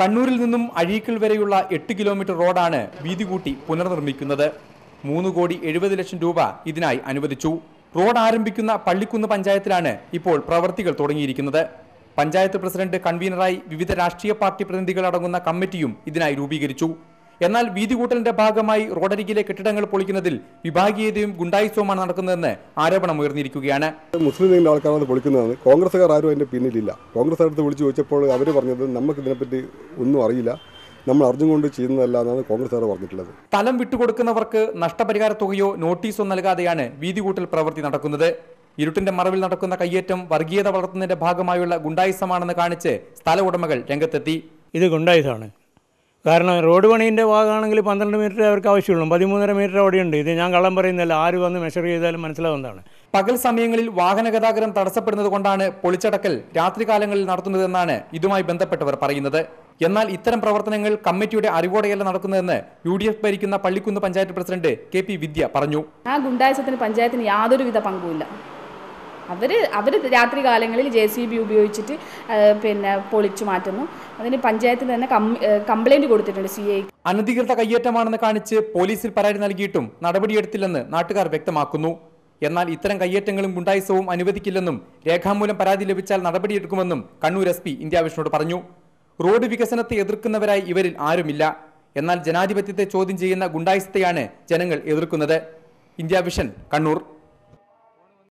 കണ്ണൂരിൽ നിന്നും അഴീക്കൽ വരെയുള്ള എട്ട് കിലോമീറ്റർ റോഡാണ് വീതി കൂട്ടി പുനർനിർമ്മിക്കുന്നത്. മൂന്ന് കോടി എഴുപത് ലക്ഷം രൂപ ഇതിനായി അനുവദിച്ചു. റോഡ് ആരംഭിക്കുന്ന പള്ളിക്കുന്ന് പഞ്ചായത്തിലാണ് ഇപ്പോൾ പ്രവർത്തികൾ തുടങ്ങിയിരിക്കുന്നത്. പഞ്ചായത്ത് പ്രസിഡന്റ് കൺവീനറായി വിവിധ രാഷ്ട്രീയ പാർട്ടി പ്രതിനിധികൾ അടങ്ങുന്ന കമ്മിറ്റിയും ഇതിനായി രൂപീകരിച്ചു. എന്നാൽ വീതി കൂട്ടലിന്റെ ഭാഗമായി റോഡരികിലെ കെട്ടിടങ്ങൾ പൊളിക്കുന്നതിൽ വിഭാഗീയതയും ഗുണ്ടായിസവുമാണ് നടക്കുന്നതെന്ന് ആരോപണം ഉയർന്നിരിക്കുകയാണ്. മുസ്ലിം ലീഗിന്റെ ആൾക്കാരാണ് അത് പൊളിക്കുന്നതാണ് കോൺഗ്രസ്സുകാർ ആരും അതിന്റെ പിന്നിലില്ല. കോൺഗ്രസ് അടുത്ത് വിളിച്ചു ചോദിച്ചപ്പോൾ അവർ പറഞ്ഞത് നമുക്ക് ഇതിനെപ്പറ്റി ഒന്നും അറിയില്ല. നമ്മൾ അറിഞ്ഞുകൊണ്ട് ചെയ്യുന്നതല്ല എന്നാണ് കോൺഗ്രസ്സുകാർ പറഞ്ഞിട്ടുള്ളത്. സ്ഥലം വിട്ടുകൊടുക്കുന്നവർക്ക് നഷ്ടപരിഹാര തുകയോ നോട്ടീസോ നൽകാതെയാണ് വീതി കൂട്ടൽ പ്രവൃത്തി നടക്കുന്നത്. ഇരുട്ടിന്റെ മറവിൽ നടക്കുന്ന കയ്യേറ്റം വർഗീയത വളർത്തുന്നതിന്റെ ഭാഗമായുള്ള ഗുണ്ടായിസമാണെന്ന് കാണിച്ച് സ്ഥല ഉടമകൾ രംഗത്തെത്തി. ഇത് ഗുണ്ടായുസാണ്. കാരണം റോഡ് പണീന്റെ ഭാഗമാണെങ്കിൽ പന്ത്രണ്ട് മീറ്റർ അവർക്ക് ആവശ്യമുള്ളൂ. പതിമൂന്നര മീറ്റർ അവിടെയുണ്ട്. ഇത് ഞാൻ കള്ളം പറയുന്നില്ല. ആര് വന്ന് മെഷർ ചെയ്താലും മനസ്സിലാവുന്നതാണ്. പകൽ സമയങ്ങളിൽ വാഹന ഗതാഗതം തടസ്സപ്പെടുന്നത് കൊണ്ടാണ് പൊളിച്ചടക്കൽ രാത്രികാലങ്ങളിൽ നടത്തുന്നതെന്നാണ് ഇതുമായി ബന്ധപ്പെട്ടവർ പറയുന്നത്. എന്നാൽ ഇത്തരം പ്രവർത്തനങ്ങൾ കമ്മിറ്റിയുടെ അറിവോടെയല്ല നടക്കുന്നതെന്ന് യു ഡി എഫ് ഭരിക്കുന്ന Pallikkunnu panchayat president K P Vidya പറഞ്ഞു. ആ ഗുണ്ടായസത്തിന് പഞ്ചായത്തിന് യാതൊരുവിധ പങ്കുമില്ല. അവർ അവർ രാത്രി കാലങ്ങളിൽ ജെ സി ബി ഉപയോഗിച്ചിട്ട് പിന്നെ പൊളിച്ചു മാറ്റുന്നു. അതിന് പഞ്ചായത്തിന് തന്നെ കംപ്ലൈന്റ് കൊടുത്തിട്ടുണ്ട് സി ഐ അനധികൃത കയ്യേറ്റമാണെന്ന് കാണിച്ച് പോലീസിൽ പരാതി നൽകിയിട്ടും നടപടിയെടുത്തില്ലെന്ന് നാട്ടുകാർ വ്യക്തമാക്കുന്നു. എന്നാൽ ഇത്തരം കയ്യേറ്റങ്ങളും ഗുണ്ടായുസവും അനുവദിക്കില്ലെന്നും രേഖാമൂലം പരാതി ലഭിച്ചാൽ നടപടിയെടുക്കുമെന്നും കണ്ണൂർ എസ് പി ഇന്ത്യാവിഷ്ണോട് പറഞ്ഞു. റോഡ് വികസനത്തെ എതിർക്കുന്നവരായി ഇവരിൽ ആരുമില്ല. എന്നാൽ ജനാധിപത്യത്തെ ചോദ്യം ചെയ്യുന്ന ഗുണ്ടായുസത്തെയാണ് ജനങ്ങൾ എതിർക്കുന്നത്. ഇന്ത്യാവിഷൻ കണ്ണൂർ.